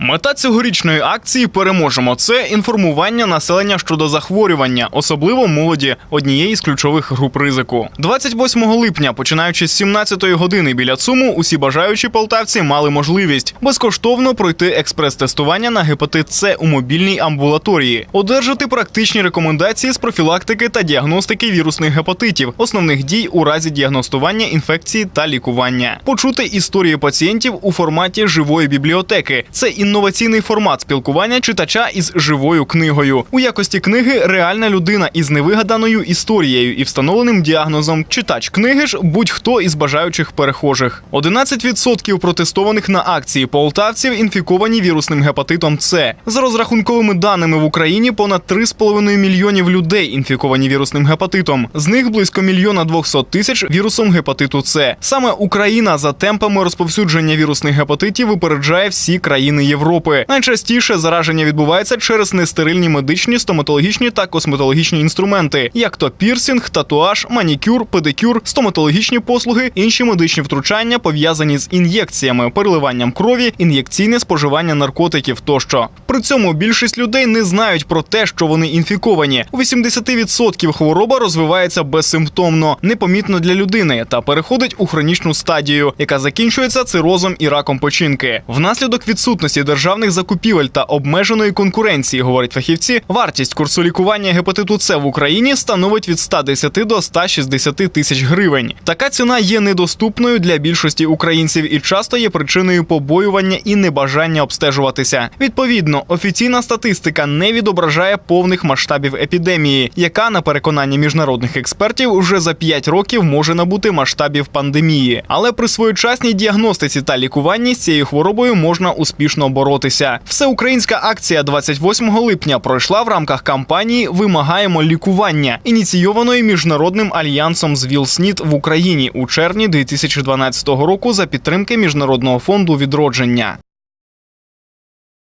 Мета цьогорічної акції переможемо. Це інформування населення щодо захворювання, особливо молоді, однієї з ключових груп ризику. 28 липня, починаючи з 17-ї години біля ЦУМу, усі бажаючі полтавці мали можливість безкоштовно пройти експрес-тестування на гепатит С у мобільній амбулаторії, одержати практичні рекомендації з профілактики та діагностики вірусних гепатитів, основних дій у разі діагностування інфекції та лікування, почути історії пацієнтів у форматі живої бібліотеки. Це інноваційний формат спілкування читача із живою книгою. У якості книги реальна людина із невигаданою історією і встановленим діагнозом. Читач книги ж будь-хто із бажаючих перехожих. 11% протестованих на акції полтавців інфіковані вірусним гепатитом С. За розрахунковими даними в Україні понад 3,5 мільйонів людей інфіковані вірусним гепатитом. З них близько мільйона 200 тисяч вірусом гепатиту С. Саме Україна за темпами розповсюдження вірусних гепатитів випереджає всі країни Європи. Найчастіше зараження відбувається через нестерильні медичні, стоматологічні та косметологічні інструменти, як то пірсінг, татуаж, манікюр, педикюр, стоматологічні послуги, інші медичні втручання пов'язані з ін'єкціями, переливанням крові, ін'єкційне споживання наркотиків тощо. При цьому більшість людей не знають про те, що вони інфіковані. У 80% хвороба розвивається безсимптомно, непомітно для людини та переходить у хронічну стадію, яка закінчується цирозом і раком печінки. Внаслідок відсутності державних закупівель та обмеженої конкуренції, говорять фахівці, вартість курсу лікування гепатиту С в Україні становить від 110 до 160 тисяч гривень. Така ціна є недоступною для більшості українців і часто є причиною побоювання і небажання обстежуватися. Відповідно, офіційна статистика не відображає повних масштабів епідемії, яка, на переконання міжнародних експертів, вже за 5 років може набути масштабів пандемії. Але при своєчасній діагностиці та лікуванні з цією хворобою можна успішно боротися. Всеукраїнська акція 28 липня пройшла в рамках кампанії Вимагаємо лікування, ініційованої міжнародним альянсом з ВІЛСНІД в Україні у червні 2012 року за підтримки міжнародного фонду відродження.